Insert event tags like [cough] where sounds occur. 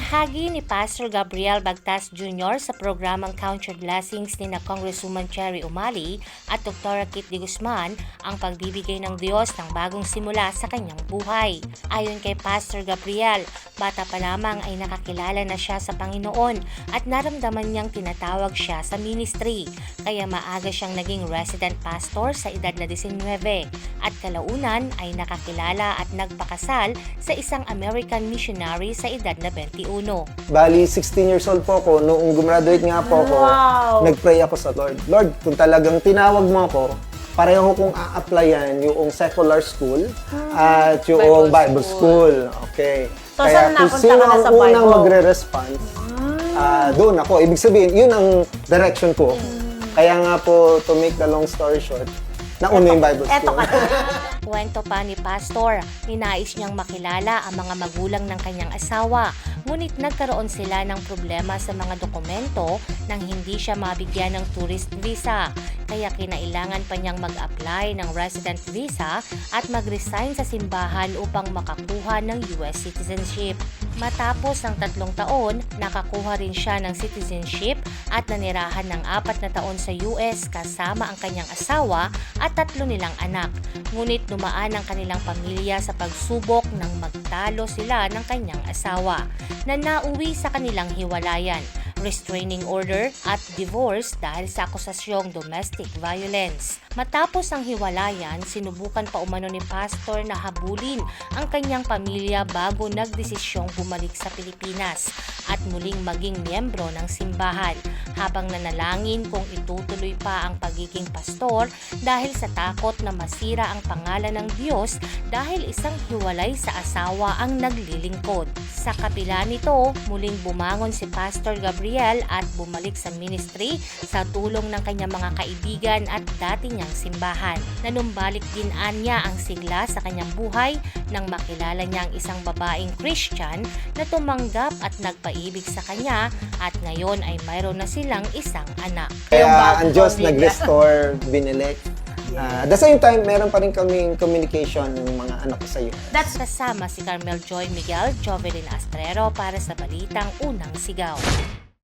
Ibinahagi ni Pastor Gabriel Bagtas Jr. sa programang Count Your Blessings ni na Congresswoman Cherry Umali at Dr. Kit de Guzman ang pagbibigay ng Diyos ng bagong simula sa kanyang buhay. Ayon kay Pastor Gabriel, bata pa lamang ay nakakilala na siya sa Panginoon at naramdaman niyang tinatawag siya sa ministry. Kaya maaga siyang naging resident pastor sa edad na 19 at kalaunan ay nakakilala at nagpakasal sa isang American missionary sa edad na 21. Bali, 16 years old po ako. Noong gumraduate nga po ako, Wow! nag-pray ako sa Lord. Lord, kung talagang tinawag mo ako, pareho kong a-applyan yung secular school at yung Bible Bible, school. Okay. So, Kaya saan kung napunta sino ka na ang sa unang Bible? magre-respond, ah, doon ako. Ibig sabihin, yun ang direction ko. Kaya nga po, to make the long story short, nauna yung Bible Eto school. ka na. [laughs] Kwento pa ni Pastor, ninais niyang makilala ang mga magulang ng kanyang asawa, ngunit nagkaroon sila ng problema sa mga dokumento nang hindi siya mabigyan ng tourist visa. Kaya kinailangan pa niyang mag-apply ng resident visa at mag-resign sa simbahan upang makakuha ng US citizenship. Matapos ang tatlong taon, nakakuha rin siya ng citizenship at nanirahan ng apat na taon sa US kasama ang kanyang asawa at tatlo nilang anak. Ngunit dumaan ang kanilang pamilya sa pagsubok nang magtalo sila ng kanyang asawa na nauwi sa kanilang hiwalayan, restraining order at divorce dahil sa akusasyong domestic violence. Matapos ang hiwalayan, sinubukan pa umano ni Pastor na habulin ang kanyang pamilya bago nagdesisyong bumalik sa Pilipinas at muling maging miyembro ng simbahan habang nanalangin kung itutuloy pa ang pagiging pastor dahil sa takot na masira ang pangalan ng Diyos dahil isang hiwalay sa asawa ang naglilingkod. Sa kabila nito, muling bumangon si Pastor Gabriel at bumalik sa ministry sa tulong ng kanyang mga kaibigan at dati niyang simbahan. Nanumbalik din anya ang sigla sa kanyang buhay nang makilala niya ang isang babaeng Christian na tumanggap at nagpaibig sa kanya at ngayon ay mayroon na silang isang anak. Kaya bagong ang Diyos nag-restore, binilik. Ah, at the same time, meron pa rin kaming communication ng mga anak ko sa iyo. That's kasama si Carmel Joy Miguel, Jovelyn Astrero para sa Balitang Unang Sigaw.